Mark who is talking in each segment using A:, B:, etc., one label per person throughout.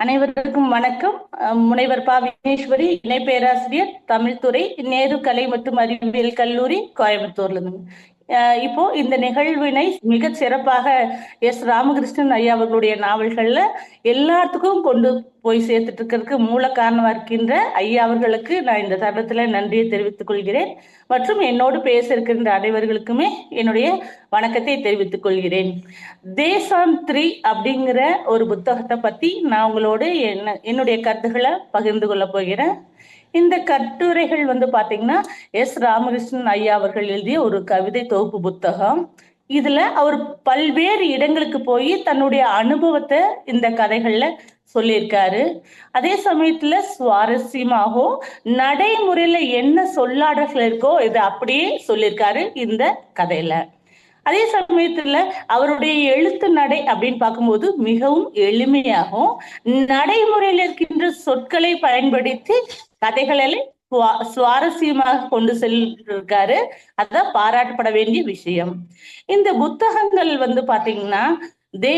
A: அனைவருக்கும் வணக்கம். அஹ் முனைவர் பா விக்னேஸ்வரி இணை பேராசிரியர் தமிழ்துறை நேரு கலை மற்றும் அறிவியல் கல்லூரி கோயம்புத்தூர்ல இருந்து. இப்போ இந்த நிகழ்வினை மிக சிறப்பாக எஸ் ராமகிருஷ்ணன் ஐயா அவர்களுடைய நாவல்கள்ல எல்லாத்துக்கும் கொண்டு போய் சேர்த்துட்டு இருக்கிறதுக்கு மூல காரணமா இருக்கின்ற ஐயா அவர்களுக்கு நான் இந்த தருணத்துல நன்றியை தெரிவித்துக் கொள்கிறேன். மற்றும் என்னோடு பேச இருக்கின்ற அனைவர்களுக்குமே என்னுடைய வணக்கத்தை தெரிவித்துக் கொள்கிறேன். தேசாந்திரி அப்படிங்கிற ஒரு புத்தகத்தை பத்தி நான் உங்களோடு என்ன என்னுடைய கருத்துக்களை பகிர்ந்து கொள்ள போகிறேன். இந்த கட்டுரைகள் வந்து பாத்தீங்கன்னா எஸ். ராமகிருஷ்ணன் ஐயா அவர்கள் எழுதிய ஒரு கவிதை தொகுப்பு புத்தகம். இதுல அவர் பல்வேறு இடங்களுக்கு போய் தன்னுடைய அனுபவத்தை இந்த கதைகள்ல சொல்லியிருக்காரு. அதே சமயத்துல சுவாரஸ்யமாகவும் நடைமுறையில என்ன சொல்லாடல்கள் இருக்கோ இதை அப்படியே சொல்லியிருக்காரு இந்த கதையில. அதே சமயத்துல அவருடைய எழுத்து நடை அப்படின்னு பார்க்கும்போது மிகவும் எளிமையாகவும் நடைமுறையில் இருக்கின்ற சொற்களை பயன்படுத்தி கதைகளை சுவாரஸ்யமாக கொண்டு செல்லிருக்காரு. அதான் பாராட்டப்பட வேண்டிய விஷயம். இந்த புத்தகங்கள் வந்து பாத்தீங்கன்னா தே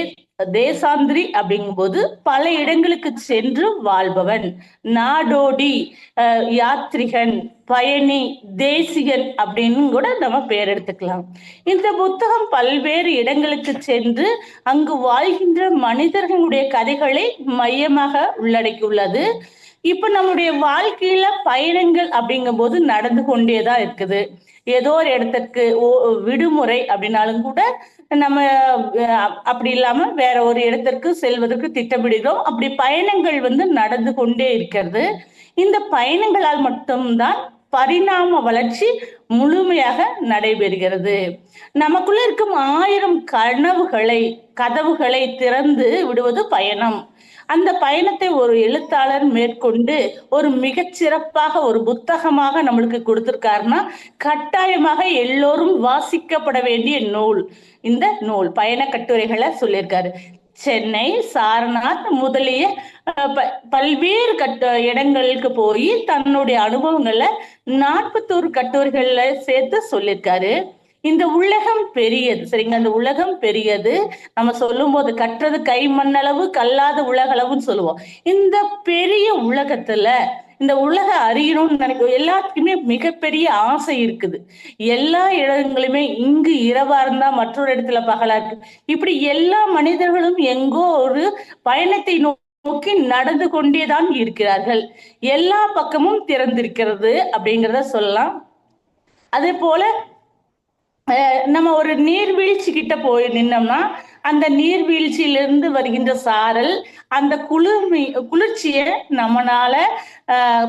A: தேசாந்திரி அப்படிங்கும்போது பல இடங்களுக்கு சென்று வாழ்பவன். நாடோடி அஹ், யாத்ரிகன் பயணி தேசிகன் அப்படின்னு கூட நம்ம பேர் எடுத்துக்கலாம். இந்த புத்தகம் பல்வேறு இடங்களுக்கு சென்று அங்கு வாழ்கின்ற மனிதர்களுடைய கதைகளை மையமாக உள்ளடக்கியுள்ளது. இப்ப நம்மளுடைய வாழ்க்கையில பயணங்கள் அப்படிங்கும் போது நடந்து கொண்டேதான் இருக்குது. ஏதோ ஒரு இடத்துக்கு ஓ- விடுமுறை அப்படின்னாலும் கூட நம்ம அப்படி இல்லாம வேற ஒரு இடத்திற்கு செல்வதற்கு திட்டமிடுகிறோம். அப்படி பயணங்கள் வந்து நடந்து கொண்டே இருக்கிறது. இந்த பயணங்களால் மட்டும்தான் பரிணாம வளர்ச்சி முழுமையாக நடைபெறுகிறது. நமக்குள்ள இருக்கும் ஆயிரம் கனவுகளை கதவுகளை திறந்து விடுவது பயணம். அந்த பயணத்தை ஒரு எழுத்தாளர் மேற்கொண்டு ஒரு மிக சிறப்பாக ஒரு புத்தகமாக நம்மளுக்கு கொடுத்திருக்காருன்னா கட்டாயமாக எல்லோரும் வாசிக்கப்பட வேண்டிய நூல். இந்த நூல் பயண கட்டுரைகளை சொல்லியிருக்காரு. சென்னை சாரநாத் முதலிய ப- பல்வேறு கட்ட இடங்களுக்கு போய் தன்னுடைய அனுபவங்களை நாற்பத்தோரு கட்டுரைகள்ல சேர்த்து சொல்லியிருக்காரு. இந்த உலகம் பெரியது. சரிங்க அந்த உலகம் பெரியது. நம்ம சொல்லும் போது கற்றது கை மண்ணளவு கல்லாத உலகளவுன்னு சொல்லுவோம். இந்த பெரிய உலகத்துல இந்த உலக அறியணும்னு நினைக்கும் எல்லாத்துக்குமே மிகப்பெரிய ஆசை இருக்குது. எல்லா இடங்களுமே இங்கு இரவா இருந்தா மற்றொரு இடத்துல பகலா இருக்கு. இப்படி எல்லா மனிதர்களும் எங்கோ ஒரு பயணத்தை நோக்கி நடந்து கொண்டேதான் இருக்கிறார்கள். எல்லா பக்கமும் திறந்திருக்கிறது அப்படிங்கிறத சொல்லலாம். அதே போல நம்ம ஒரு நீர்வீழ்ச்சி கிட்ட போய் நின்னோம்னா அந்த நீர்வீழ்ச்சியிலிருந்து வருகின்ற சாரல் அந்த குளிர்மை குளிர்ச்சியை நம்மளால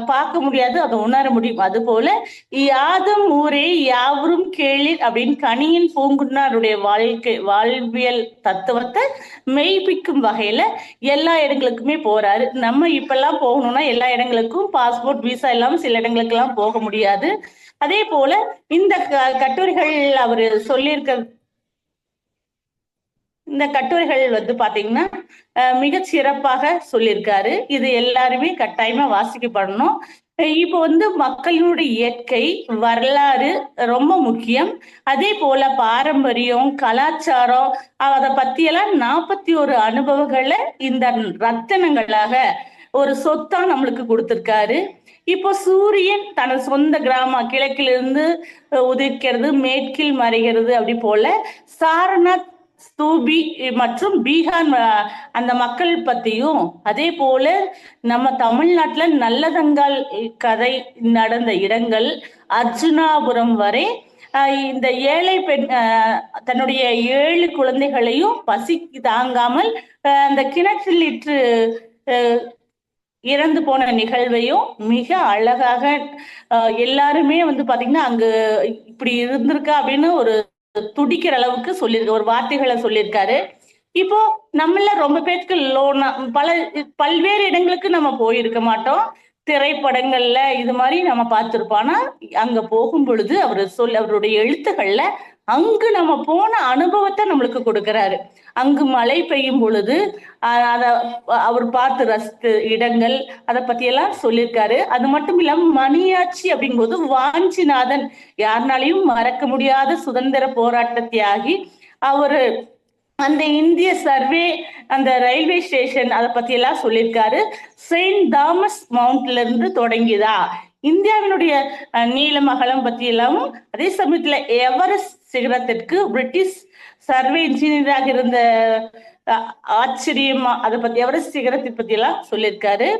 A: பார்க்க முடியாது அதை உணர முடியும். அது போல யாதும் ஊரே யாவரும் கேளிர் அப்படின்னு கனியின் பூங்குன்னாருடைய வாழ்க்கை வாழ்வியல் தத்துவத்தை மெய்ப்பிக்கும் வகையில எல்லா இடங்களுக்குமே போறாரு. நம்ம இப்பெல்லாம் போகணும்னா எல்லா இடங்களுக்கும் பாஸ்போர்ட் விசா இல்லாம சில இடங்களுக்கெல்லாம் போக முடியாது. அதே போல இந்த க- கட்டுரைகள் அவர் சொல்லியிருக்க இந்த கட்டுரைகள் வந்து பாத்தீங்கன்னா மிக சிறப்பாக சொல்லியிருக்காரு. இது எல்லாருமே கட்டாயமா வாசிக்கப்படணும். இப்போ வந்து மக்களுடைய இயற்கை வரலாறு ரொம்ப முக்கியம். அதே போல பாரம்பரியம் கலாச்சாரம் அதை பத்தியெல்லாம் நாற்பத்தி ஒரு அனுபவங்களை இந்த ரத்தனங்களாக ஒரு சொத்தா நம்மளுக்கு கொடுத்துருக்காரு. இப்போ சூரியன் தனது சொந்த கிராம கிழக்கிலிருந்து உதிக்கிறது மேற்கில் மறைகிறது அப்படி போல சாரநாத் ஸ்தூபி மற்றும் பீகார் அந்த மக்கள் பத்தியும் அதே போல நம்ம தமிழ்நாட்டுல நல்லதங்கால் கதை நடந்த இடங்கள் அர்ஜுனாபுரம் வரை இந்த ஏழை பெண் தன்னுடைய ஏழு குழந்தைகளையும் பசி தாங்காமல் அந்த கிணற்றில் இற்று இறந்து போன நிகழ்வையும் மிக அழகாக எல்லாருமே வந்து பாத்தீங்கன்னா அங்கு இப்படி இருந்திருக்கா அப்படின்னு ஒரு துடிக்கிற அளவுக்கு சொல்லியிருக்க. ஒரு வார்த்தைகளை சொல்லியிருக்காரு. இப்போ நம்மள ரொம்ப பேருக்கு லோனா பல பல்வேறு இடங்களுக்கு நம்ம போயிருக்க மாட்டோம். திரைப்படங்கள்ல இது மாதிரி நம்ம பார்த்திருப்போம். ஆனா அங்க போகும் பொழுது அவர் சொல் அவருடைய எழுத்துக்கள்ல அங்கு நம்ம போன அனுபவத்தை நம்மளுக்கு கொடுக்கிறாரு. அங்கு மழை பெய்யும் பொழுது அஹ் அத அவர் பார்த்து ரசித்து இடங்கள் அதை பத்தி எல்லாம் சொல்லியிருக்காரு. அது மட்டும் இல்லாம மணியாட்சி அப்படிங்கும்போது வாஞ்சிநாதன். யாருனாலையும் மறக்க முடியாத சுதந்திர போராட்ட தியாகி அவரு அந்த இந்திய சர்வே அந்த ரயில்வே ஸ்டேஷன் அதை பத்தி எல்லாம் சொல்லியிருக்காரு. செயின்ட் தாமஸ் மவுண்ட்ல இருந்து தொடங்கியதா? இந்தியாவினுடைய நீளம் அகலம் பற்றி எல்லாமும் அதே சமயத்துல எவரெஸ்ட் சிகரத்திற்கு பிரிட்டிஷ் சர்வே இன்ஜினியராக இருந்த ஆச்சரியமா அதை பத்தி எவரெஸ்ட் சிகரத்தை பத்தி எல்லாம் சொல்லியிருக்காரு.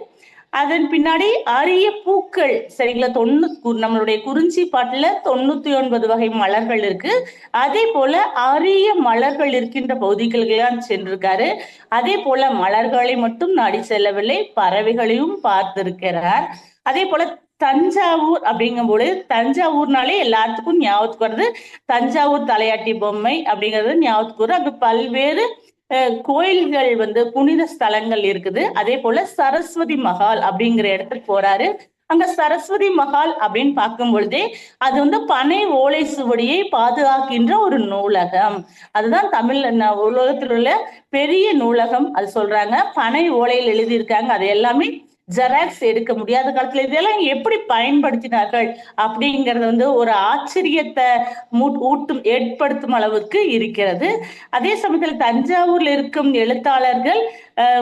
A: அதன் பின்னாடி அரிய பூக்கள் சரிங்களா? தொண்ணூ கு- நம்மளுடைய குறிஞ்சி பாட்டுல தொண்ணூத்தி ஒன்பது வகை மலர்கள் இருக்கு. அதே போல அரிய மலர்கள் இருக்கின்ற பகுதிகளுக்கெல்லாம் சென்றிருக்காரு. அதே போல மலர்களை மட்டும் நாடி செல்லவில்லை பறவைகளையும் பார்த்திருக்கிறார். அதே போல தஞ்சாவூர் அப்படிங்கும்போது தஞ்சாவூர்னாலே எல்லாத்துக்கும் ஞாபகத்துக்கு வருது தஞ்சாவூர் தலையாட்டி பொம்மை அப்படிங்கிறது ஞாபகத்துக்கு வரும். அங்கு பல்வேறு அஹ், கோயில்கள் வந்து புனித ஸ்தலங்கள் இருக்குது. அதே போல சரஸ்வதி மஹால் அப்படிங்கிற இடத்துக்கு போறாரு. அங்க சரஸ்வதி மஹால் அப்படின்னு பார்க்கும் பொழுதே அது வந்து பனை ஓலை சுவடியை பாதுகாக்கின்ற ஒரு நூலகம். அதுதான் தமிழ் உலகத்தில் உள்ள பெரிய நூலகம் அது சொல்றாங்க. பனை ஓலையில் எழுதியிருக்காங்க. அது எல்லாமே ஜெராக்ஸ் எடுக்க முடியாத காலத்துல இதெல்லாம் எப்படி பயன்படுத்தினார்கள் அப்படிங்கறது வந்து ஒரு ஆச்சரியத்தை மூட்- ஊட்டும் ஏற்படுத்தும் அளவுக்கு இருக்கிறது. அதே சமயத்துல தஞ்சாவூர்ல இருக்கும் எழுத்தாளர்கள்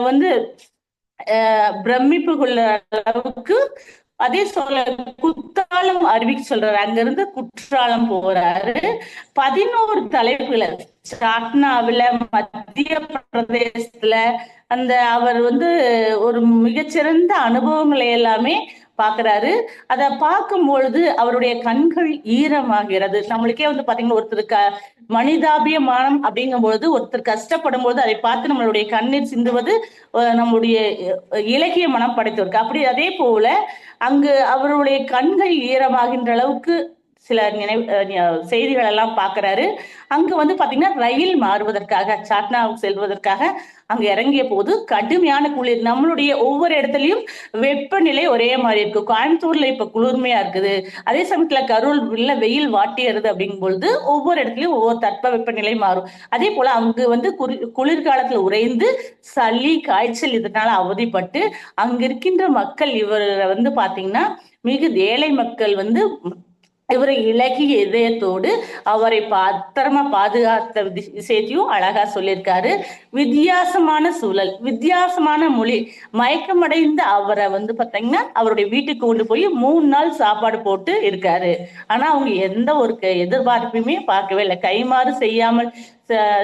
A: வந்து அஹ், அளவுக்கு அதே சொல்ல குத்தாலம் அருவிக்கு சொல்றாரு. அங்கிருந்து குற்றாலம் போறாரு. பதினோரு தலைப்புல சாட்னாவில மத்திய பிரதேசத்துல அந்த அவர் வந்து ஒரு மிகச்சிறந்த அனுபவங்களை எல்லாமே பாக்குறாரு அத பார்க்கும் பொழுது அவருடைய கண்கள் ஈரமாகிறது. நம்மளுக்கே வந்து பாத்தீங்கன்னா ஒருத்தர் க மனிதாபியமானம் அப்படிங்கும் பொழுது ஒருத்தர் கஷ்டப்படும் பொழுது அதை பார்த்து நம்மளுடைய கண்ணீர் சிந்துவது நம்முடைய இலக்கிய மனம் படைத்தவருக்கு. அப்படி அதே போல அங்கு அவருடைய கண்கள் ஈரமாகின்ற அளவுக்கு சில நினைவு செய்திகள் எல்லாம் பாக்குறாரு அங்கு வந்து பாத்தீங்கன்னா ரயில் மாறுவதற்காக சாட்னாவுக்கு செல்வதற்காக அங்க இறங்கிய போது கடுமையான குளிர். நம்மளுடைய ஒவ்வொரு இடத்துலயும் வெப்பநிலை ஒரே மாதிரி இருக்கு. கோயம்புத்தூர்ல இப்ப குளிர்மையா இருக்குது. அதே சமயத்துல கரூர்ல வெயில் வாட்டியறது அப்படிங்கும் பொழுது ஒவ்வொரு இடத்துலயும் ஒவ்வொரு தட்ப வெப்பநிலை மாறும். அதே போல அங்கு வந்து குளிர்காலத்துல உறைந்து சளி காய்ச்சல் இதனால அவதிப்பட்டு அங்க இருக்கின்ற மக்கள் இவர் வந்து பாத்தீங்கன்னா மிகு ஏழை மக்கள் வந்து இவரை இலகிய இதயத்தோடு அவரை பத்திரமா பாதுகாத்த விஷயத்தையும் அழகா சொல்லியிருக்காரு. வித்தியாசமான சூழல் வித்தியாசமான மொழி. மயக்கமடைந்த அவரை வந்து பாத்தீங்கன்னா அவருடைய வீட்டுக்கு கொண்டு போய் மூணு நாள் சாப்பாடு போட்டு இருக்காரு. ஆனா அவங்க எந்த ஒரு க- எதிர்பார்ப்பையுமே பார்க்கவே இல்லை. கைமாறு செய்யாமல்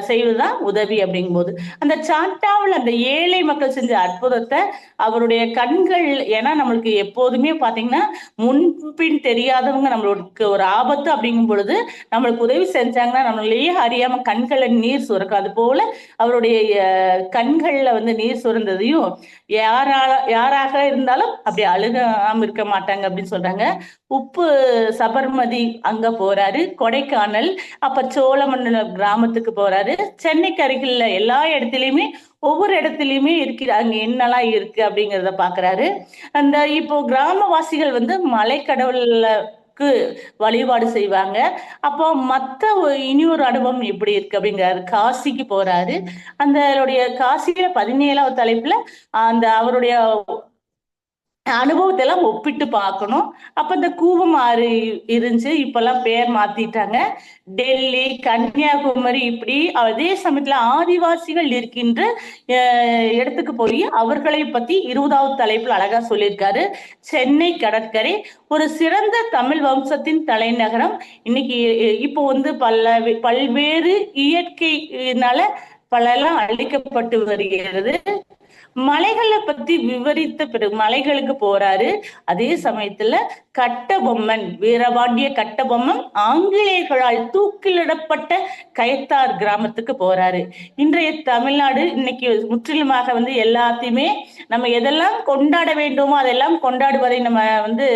A: செய்வதுதான் உதவி அப்படிங்கும்போது. அந்த சாட்டாவில் அந்த ஏழை மக்கள் செஞ்ச அற்புதத்தை அவருடைய கண்கள் ஏன்னா நம்மளுக்கு எப்போதுமே பார்த்தீங்கன்னா முன்பின் தெரியாதவங்க நம்மளுக்கு ஒரு ஆபத்து அப்படிங்கும் பொழுது நம்மளுக்கு உதவி செஞ்சாங்கன்னா நம்மளையே அறியாம கண்களை நீர் சுரக்கும். அது போல அவருடைய கண்களில் கண்கள்ல வந்து நீர் சுரந்ததையும் யாரால யாராக இருந்தாலும் அப்படி அழுகாம இருக்க மாட்டாங்க அப்படின்னு சொல்றாங்க. உப்பு சபர்மதி அங்க போறாரு. கொடைக்கானல் அப்ப சோழமண்டல கிராமத்துக்கு போறாரு. சென்னைக்கு அருகில் எல்லா இடத்துலயுமே ஒவ்வொரு இடத்துலயுமே இருக்கு அங்க என்னெல்லாம் இருக்கு அப்படிங்கறத பாக்குறாரு. அந்த இப்போ கிராமவாசிகள் வந்து மலைக்கடவுளுக்கு வழிபாடு செய்வாங்க. அப்போ மத்த ஒரு- இனி ஒரு அனுபவம் எப்படி இருக்கு அப்படிங்கிறாரு. காசிக்கு போறாரு. அந்த காசியில பதினேழாவது தலைப்புல அந்த அவருடைய அனுபவத்தை எல்லாம் ஒப்பிட்டு பார்க்கணும். அப்ப இந்த கூவம் ஆறு இருந்துச்சு. இப்பெல்லாம் பேர் மாத்திட்டாங்க. டெல்லி கன்னியாகுமரி இப்படி அதே சமயத்துல ஆதிவாசிகள் இருக்கின்ற இடத்துக்கு போய் அவர்களை பத்தி இருபதாவது தலைப்புல அழகா சொல்லியிருக்காரு. சென்னை கடற்கரை ஒரு சிறந்த தமிழ் வம்சத்தின் தலைநகரம். இன்னைக்கு இப்போ வந்து பல பல்வேறு இயற்கையினால பலெல்லாம் அழிக்கப்பட்டு வருகிறது. மலைகளை பத்தி விவரித்த பிறகு மலைகளுக்கு போறாரு. அதே சமயத்துல கட்டபொம்மன் வீரபாண்டிய கட்டபொம்மன் ஆங்கிலேயர்களால் தூக்கிலிடப்பட்ட கயத்தார் கிராமத்துக்கு போறாரு. இன்றைய தமிழ்நாடு இன்னைக்கு முற்றிலுமாக வந்து எல்லாத்தையுமே நம்ம எதெல்லாம் கொண்டாட வேண்டுமோ அதெல்லாம் கொண்டாடுவதை நம்ம வந்து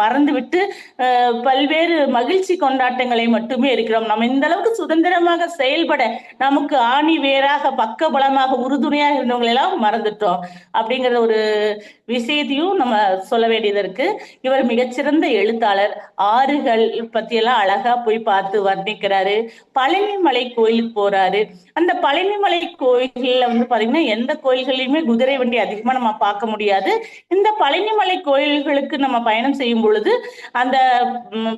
A: மறந்துவிட்டு அஹ், பல்வேறு மகிழ்ச்சி கொண்டாட்டங்களை மட்டுமே இருக்கிறோம். நம்ம இந்த அளவுக்கு சுதந்திரமாக செயல்பட நமக்கு ஆணி வேராக பக்க பலமாக உறுதுணையாக இருந்தவங்களெல்லாம் எல்லாம் மறந்துட்டோம் அப்படிங்கிற ஒரு விஷயத்தையும் நம்ம சொல்ல வேண்டியது இருக்கு. இவர் மிகச்சிறந்த எழுத்தாளர். ஆறுகள் பத்தியெல்லாம் அழகா போய் பார்த்து வர்ணிக்கிறாரு. பழனிமலை கோயிலுக்கு போறாரு. அந்த பழனிமலை கோயில்ல வந்து பாத்தீங்கன்னா எந்த கோயில்கள்லயுமே குதிரை வண்டி அதிகமா நம்ம பார்க்க முடியாது. இந்த பழனிமலை கோயில்களுக்கு நம்ம பயணம் செய்யும் பொழுது அந்த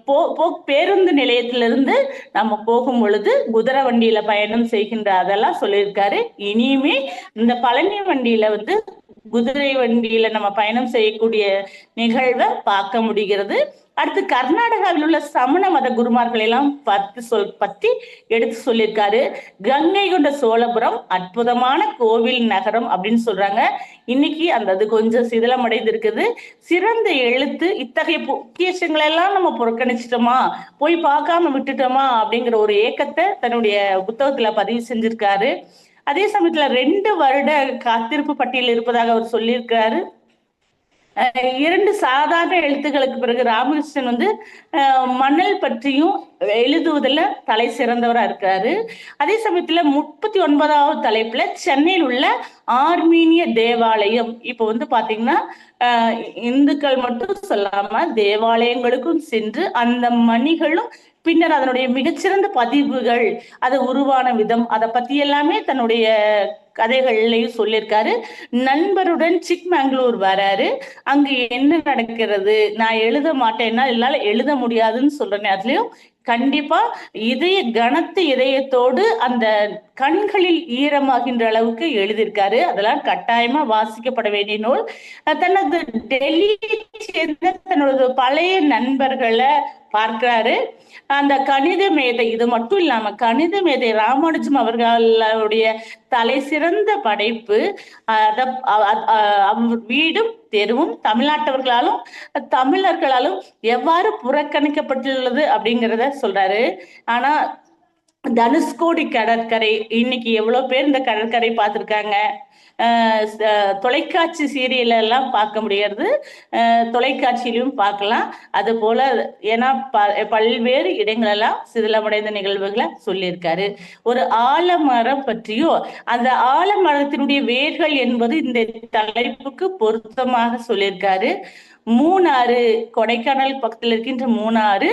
A: போ போ- பேருந்து நிலையத்திலிருந்து நம்ம போகும் பொழுது குதிரை வண்டியில பயணம் செய்கின்ற அதெல்லாம் சொல்லியிருக்காரு. இனியுமே இந்த பழனி வண்டியில வந்து குதிரை வண்டியில நம்ம பயணம் செய்யக்கூடிய நிகழ்வை பார்க்க முடிகிறது. அடுத்து கர்நாடகாவில் உள்ள சமண மத குருமார்கள் எல்லாம் பத்தி சொல் பத்தி எடுத்து சொல்லியிருக்காரு. கங்கை கொண்ட சோழபுரம் அற்புதமான கோவில் நகரம் அப்படின்னு சொல்றாங்க. இன்னைக்கு அந்த அது கொஞ்சம் சிதிலமடைந்து இருக்குது சிறந்த எழுத்து இத்தகைய பொக்கியஷங்களை எல்லாம் நம்ம புறக்கணிச்சிட்டோமா? போய் பார்க்காம விட்டுட்டோமா? அப்படிங்கிற ஒரு ஏக்கத்தை தன்னுடைய புத்தகத்துல பதிவு செஞ்சிருக்காரு. அதே சமயத்துல ரெண்டு வருட காத்திருப்பு பட்டியல் இருப்பதாக அவர் சொல்லியிருக்காரு அஹ் இரண்டு சாதாரண எழுத்துக்களுக்கு பிறகு ராமகிருஷ்ணன் வந்து மணல் பற்றியும் எழுதுவதில் தலை சிறந்தவரா இருக்காரு அதே சமயத்துல முப்பத்தி ஒன்பதாவது தலைப்புல சென்னையில் உள்ள ஆர்மீனிய தேவாலயம். இப்போ வந்து பாத்தீங்கன்னா இந்துக்கள் மட்டும் சொல்லாம தேவாலயங்களுக்கும் சென்று அந்த மணிகளும் பின்னர் அதனுடைய மிகச்சிறந்த பதிவுகள் அது உருவான விதம். அதை பத்தி எல்லாமே தன்னுடைய கதைகள்லயும் சொல்லியிருக்காரு. நண்பருடன் சிக்மங்களூர் வராரு. அங்கு என்ன நடக்கிறது? நான் எழுத மாட்டேன்னா என்னால எழுத முடியாதுன்னு சொல்ற நேரத்துலயும் கண்டிப்பா இதய கனத்து இதயத்தோடு அந்த கண்களில் ஈரமாகின்ற அளவுக்கு எழுதியிருக்காரு. அதெல்லாம் கட்டாயமா வாசிக்கப்பட வேண்டிய நூல். தனது டெல்லியை சேர்ந்த தன்னோட பழைய நண்பர்களை பார்க்கிறாரு. அந்த கணித மேதை இது மட்டும் இல்லாம கணித மேதை ராமானுஜம் அவர்களுடைய தலை சிறந்த படைப்பு. அத வீடும் தெருவும் தமிழ்நாட்டவர்களாலும் தமிழர்களாலும் எவ்வாறு புறக்கணிக்கப்பட்டுள்ளது அப்படிங்கிறத சொல்றாரு. ஆனா தனுஷ்கோடி கடற்கரை இன்னைக்கு எவ்வளவு பேர் இந்த கடற்கரை பார்த்துருக்காங்க? தொலைக்காட்சி சீரியல் எல்லாம் பார்க்க முடியாது தொலைக்காட்சியிலும் பார்க்கலாம். அது போல ஏன்னா ப- பல்வேறு இடங்களெல்லாம் சிதிலமடைந்த நிகழ்வுகளை சொல்லியிருக்காரு. ஒரு ஆலமரம் பற்றியோ அந்த ஆலமரத்தினுடைய வேர்கள் என்பது இந்த தலைப்புக்கு பொருத்தமாக சொல்லியிருக்காரு. மூணாறு கொடைக்கானல் பக்கத்தில் இருக்கின்ற மூணாறு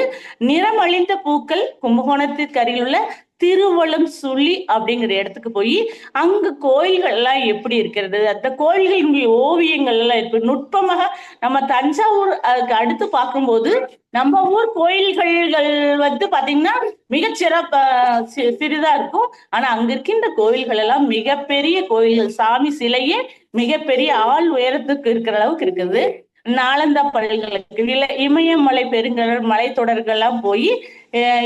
A: நிறமழிந்த பூக்கள் கும்பகோணத்திற்கு அருகில் உள்ள திருவளம் சுழி அப்படிங்கிற இடத்துக்கு போய் அங்கு கோயில்கள் எல்லாம் எப்படி இருக்கிறது? அந்த கோயில்களின் ஓவியங்கள் எல்லாம் இருக்கு நுட்பமாக நம்ம தஞ்சாவூர் அதுக்கு அடுத்து பார்க்கும்போது நம்ம ஊர் கோயில்கள் வந்து பாத்தீங்கன்னா மிக சிறப்ப சிறிதா இருக்கும். ஆனா அங்க இருக்கின்ற கோயில்கள் எல்லாம் மிகப்பெரிய கோயில்கள். சாமி சிலையே மிகப்பெரிய ஆள் உயரத்துக்கு இருக்கிற அளவுக்கு இருக்குது. நாலந்தா பல்கலைக்கு இமயமலை பெருங்கடல் மலைத்தொடர்கள்லாம் போய்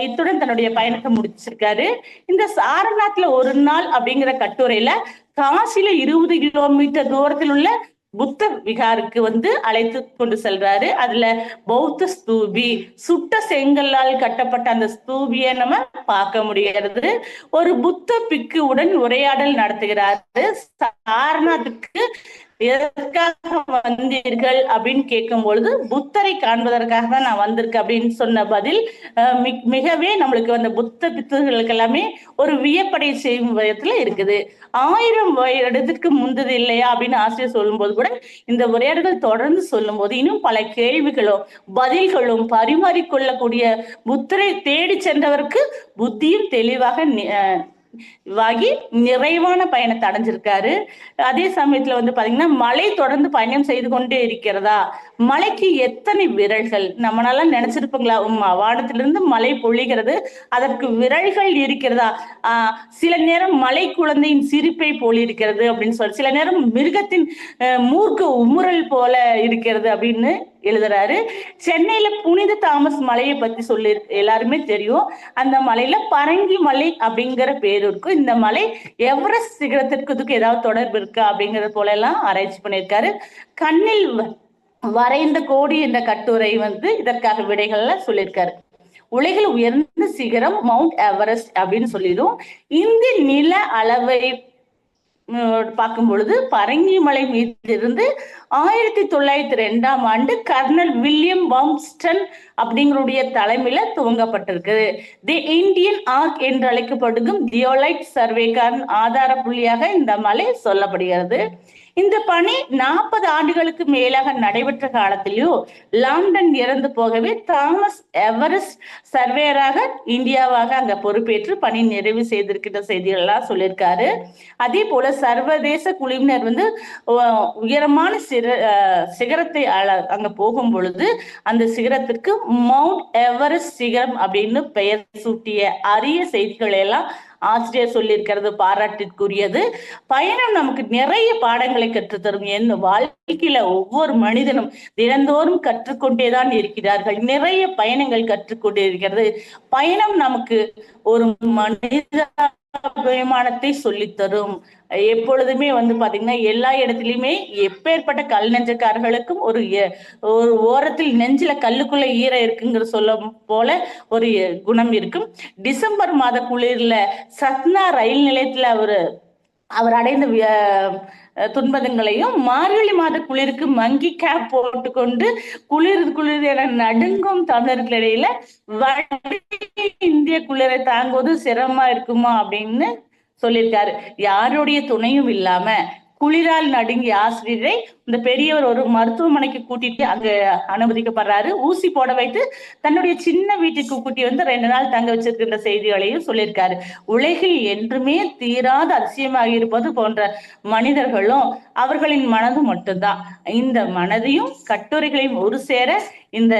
A: இத்துடன் தன்னுடைய பயணத்தை முடிச்சிருக்காரு. இந்த சாரநாத்ல ஒரு நாள் அப்படிங்கிற கட்டுரையில காசில இருபது கிலோமீட்டர் தூரத்தில் உள்ள புத்த விகாருக்கு வந்து அழைத்து கொண்டு செல்றாரு. அதுல பௌத்த ஸ்தூபி சுட்ட செங்கல்லால் கட்டப்பட்ட அந்த ஸ்தூபிய நம்ம பார்க்க முடிகிறது. ஒரு புத்த பிக்கு உடன் உரையாடல் நடத்துகிறாரு. சாரநாத்துக்கு எதற்காக வந்தீர்கள் அப்படின்னு கேட்கும் பொழுது புத்தரை காண்பதற்காக தான் நான் வந்திருக்கேன் அப்படின்னு சொன்ன பதில் அஹ், மிகவே நம்மளுக்கு அந்த புத்த பித்துகளுக்கு எல்லாமே ஒரு வியப்படை செய்யும் விதத்துல இருக்குது. ஆயிரம் வருடத்துக்கு முந்தது இல்லையா அப்படின்னு ஆசிரியர் சொல்லும்போது கூட இந்த உரையாடல்கள் தொடர்ந்து சொல்லும் போது இன்னும் பல கேள்விகளும் பதில்களும் பரிமாறிக்கொள்ளக்கூடிய புத்தரை தேடி சென்றவருக்கு புத்தியும் தெளிவாக வாகி நிறைவான பயணத்தை அடைஞ்சிருக்காரு. அதே சமயத்துல வந்து பாத்தீங்கன்னா மலை தொடர்ந்து பயணம் செய்து கொண்டே இருக்கிறதா? மலைக்கு எத்தனை விரல்கள்? நம்மளால நினைச்சிருப்பீங்களா? உம், வானத்திலிருந்து மலை பொழிகிறது அதற்கு விரல்கள் இருக்கிறதா? ஆஹ் சில நேரம் மலை குழந்தையின் சிரிப்பை போல் இருக்கிறது அப்படின்னு சொல்லி சில நேரம் மிருகத்தின் மூர்க்க உமுறல் போல இருக்கிறது அப்படின்னு எழுதுறாரு. சென்னையில புனித தாமஸ் மலையை பத்தி சொல்லி எல்லாருமே தெரியும். அந்த மலையில பரங்கி மலை அப்படிங்கிற பேர் இருக்கும். இந்த மலை எவரெஸ்ட் சிகரத்திற்கு இதுக்கு ஏதாவது தொடர்பு இருக்கா அப்படிங்கறது போல எல்லாம் ஆராய்ச்சி பண்ணியிருக்காரு. கண்ணில் வ- வரைந்த கோடி என்ற கட்டுரை வந்து இதற்காக விடைகள்ல சொல்லியிருக்காரு. உலகில் உயர்ந்த சிகரம் மவுண்ட் எவரெஸ்ட் அப்படின்னு சொல்லிடும். இந்த நில அளவை பார்க்கும் பொழுது பரங்கிமலை மீது இருந்து ஆயிரத்தி தொள்ளாயிரத்தி ரெண்டாம் ஆண்டு கர்னல் வில்லியம் வம்ஸ்டன் அப்படிங்களுடைய தலைமையில துவங்கப்பட்டிருக்குது. தி இந்தியன் ஆர்க் என்று அழைக்கப்படும் தியோலைட் சர்வேக்காரன் ஆதார புள்ளியாக இந்த மலை சொல்லப்படுகிறது. இந்த பணி நாற்பது ஆண்டுகளுக்கு மேலாக நடைபெற்ற காலத்திலேயோ லாண்டன் இறந்து போகவே தாமஸ் எவரெஸ்ட் சர்வேயராக இந்தியாவாக அங்க பொறுப்பேற்று பணி நிறைவு செய்திருக்கின்ற செய்திகள் எல்லாம் சொல்லியிருக்காரு. அதே போல சர்வதேச குழுவினர் வந்து உயரமான சிற அஹ், சிகரத்தை அங்க போகும் பொழுது அந்த சிகரத்திற்கு மவுண்ட் எவரெஸ்ட் சிகரம் அப்படின்னு பெயர் சூட்டிய அரிய செய்திகளை எல்லாம் ஆசிரியர் சொல்லியிருக்கிறது பாராட்டிற்குரியது. பயணம் நமக்கு நிறைய பாடங்களை கற்றுத்தரும் என் வாழ்க்கையில ஒவ்வொரு மனிதனும் தினந்தோறும் கற்றுக்கொண்டேதான் இருக்கிறார்கள். நிறைய பயணங்கள் கற்றுக்கொண்டே இருக்கிறது பயணம் நமக்கு ஒரு மனித அபிமானத்தை சொல்லித்தரும். எப்பொழுதுமே வந்து பாத்தீங்கன்னா எல்லா இடத்துலயுமே எப்பேற்பட்ட கல் நெஞ்சக்காரர்களுக்கும் ஒரு ஒரு ஓரத்தில் நெஞ்சில கல்லுக்குள்ள ஈர இருக்குங்கிற சொல்ல போல ஒரு குணம் இருக்கும். டிசம்பர் மாத குளிர்ல சத்னா ரயில் நிலையத்துல அவரு அவர் அடைந்த துன்பதங்களையும் மார்கழி மாத குளிருக்கு மங்கி கேப் போட்டுக்கொண்டு குளிர் குளிர் என நடுங்கும் தமிழர்களிடையில இந்திய குளிரை தாங்குவது சிரமமா இருக்குமா அப்படின்னு சொல்லியிருக்காரு. யாருடைய துணையும் இல்லாம குளிரால் நடுங்கிய ஆசிரியரை இந்த பெரியவர் ஒரு மருத்துவமனைக்கு கூட்டிட்டு அங்க அனுமதிக்கப்படுறாரு. ஊசி போட வைத்து தன்னுடைய சின்ன வீட்டுக்கு கூட்டி வந்து ரெண்டு நாள் தங்க வச்சிருக்கின்ற செய்திகளையும் சொல்லியிருக்காரு. உலகில் என்றுமே தீராத அதிசயமாக இருப்பது போன்ற மனிதர்களும் அவர்களின் மனதும் மட்டும்தான். இந்த மனதையும் கட்டுரைகளையும் ஒரு சேர இந்த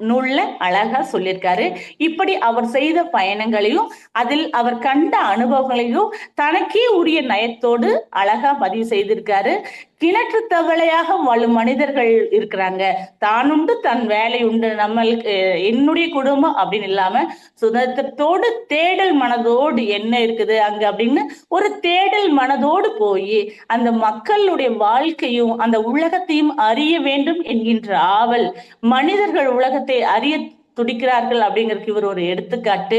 A: நூல்ல அழகா சொல்லியிருக்காரு இப்படி அவர் செய்த பயணங்களையும் அதில் அவர் கண்ட அனுபவங்களையும் தனக்கே உரிய நயத்தோடு அழகா பதிவு செய்திருக்காரு. கிணற்று தவளையாக வாழும் மனிதர்கள் இருக்கிறாங்க. தானுண்டு தன் வேலை உண்டு. நம்மளுக்கு என்னுடைய குடும்பம் அப்படின்னு இல்லாம சுதந்திரத்தோடு தேடல் மனதோடு என்ன இருக்குது அங்க அப்படின்னு ஒரு தேடல் மனதோடு போய் அந்த மக்களுடைய வாழ்க்கையும் அந்த உலகத்தையும் அறிய வேண்டும் என்கின்ற ஆவல் மனிதர்கள் உலகத்தை அறிய துடிக்கிறார்கள் அப்படிங்கிறதுக்கு இவர் ஒரு எடுத்துக்காட்டு.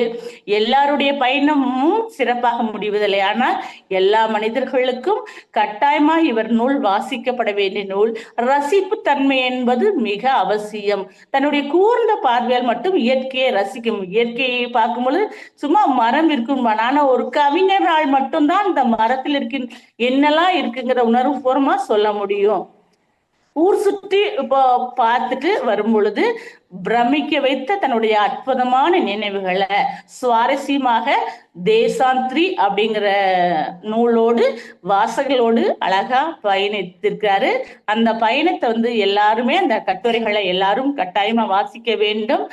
A: எல்லாருடைய பயணமும் சிறப்பாக முடிவதில்லை. ஆனால் எல்லா மனிதர்களுக்கும் கட்டாயமா இவர் நூல் வாசிக்கப்பட வேண்டிய நூல். ரசிப்பு தன்மை என்பது மிக அவசியம். தன்னுடைய கூர்ந்த பார்வையால் மட்டும் இயற்கையை ரசிக்கும். இயற்கையை பார்க்கும் பொழுது சும்மா மரம் இருக்கும். ஆனா ஒரு கவிஞரால் மட்டும்தான் இந்த மரத்தில் இருக்கின் என்னெல்லாம் இருக்குங்கிற உணர்வு பூர்வமா சொல்ல முடியும். ஊர் சுற்றி இப்போ பார்த்துட்டு வரும் பொழுது பிரமிக்க வைத்த தன்னுடைய அற்புதமான நினைவுகளை சுவாரஸ்யமாக தேசாந்திரி அப்படிங்கிற நூலோடு வாசகளோடு அழகா பயணித்திருக்காரு. அந்த பயணத்தை வந்து எல்லாருமே அந்த கட்டுரைகளை எல்லாரும் கட்டாயமா வாசிக்க வேண்டும்.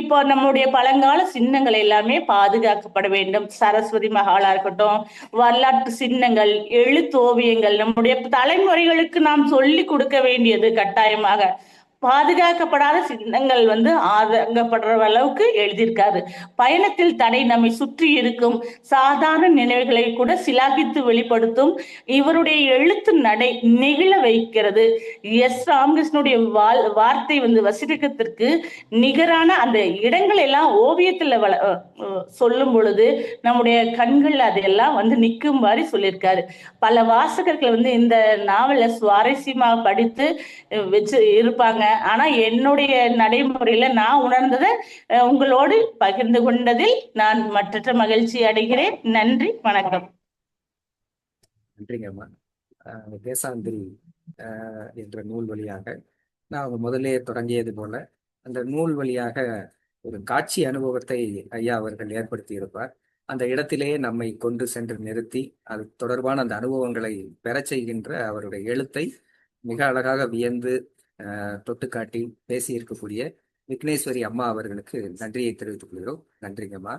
A: இப்போ நம்முடைய பழங்கால சின்னங்கள் எல்லாமே பாதுகாக்கப்பட வேண்டும். சரஸ்வதி மகாலா இருக்கட்டும் வரலாற்று சின்னங்கள் எழுத்தோவியங்கள் நம்முடைய தலைமுறைகளுக்கு நாம் சொல்லி கொடுக்க வேண்டியது கட்டாயமாக. பாதுகாக்கப்படாத சின்னங்கள் வந்து ஆதங்கப்படுற அளவுக்கு எழுதியிருக்காரு. பயணத்தில் தடை நம்மை சுற்றி இருக்கும் சாதாரண நினைவுகளை கூட சிலாகித்து வெளிப்படுத்தும் இவருடைய எழுத்து நடை நெகிழ வைக்கிறது. எஸ் ராமகிருஷ்ணனுடைய வாழ் வார்த்தை வந்து வசிக்கத்திற்கு நிகரான அந்த இடங்கள் எல்லாம் ஓவியத்துல வள சொல்லும் பொழுது நம்முடைய கண்கள் அதெல்லாம் வந்து நிற்கும் மாதிரி சொல்லியிருக்காரு. பல வாசகர்கள் வந்து இந்த நாவலை சுவாரஸ்யமாக படித்து வச்சு இருப்பாங்க. ஆனா என்னுடைய நடைமுறையில நான் உணர்ந்ததை உங்களோடு பகிர்ந்து கொண்டதில் நான் மற்ற மகிழ்ச்சி அடைகிறேன். நன்றி வணக்கம்.
B: நன்றிங்கம்மா. தேசாந்திரி என்ற நூல் வழியாக நான் முதலே தொடங்கியது போல அந்த நூல் வழியாக ஒரு காட்சி அனுபவத்தை ஐயா அவர்கள் ஏற்படுத்தி இருப்பார் அந்த இடத்திலேயே நம்மை கொண்டு சென்று நிறுத்தி அது தொடர்பான அந்த அனுபவங்களை பெறச் செய்கின்ற அவருடைய எழுத்தை மிக அழகாக வியந்து தொட்டு காட்டி பேசி இருக்கக்கூடிய விக்னேஸ்வரி அம்மா அவர்களுக்கு நன்றியை தெரிவித்துக் கொள்கிறோம். நன்றிங்கம்மா.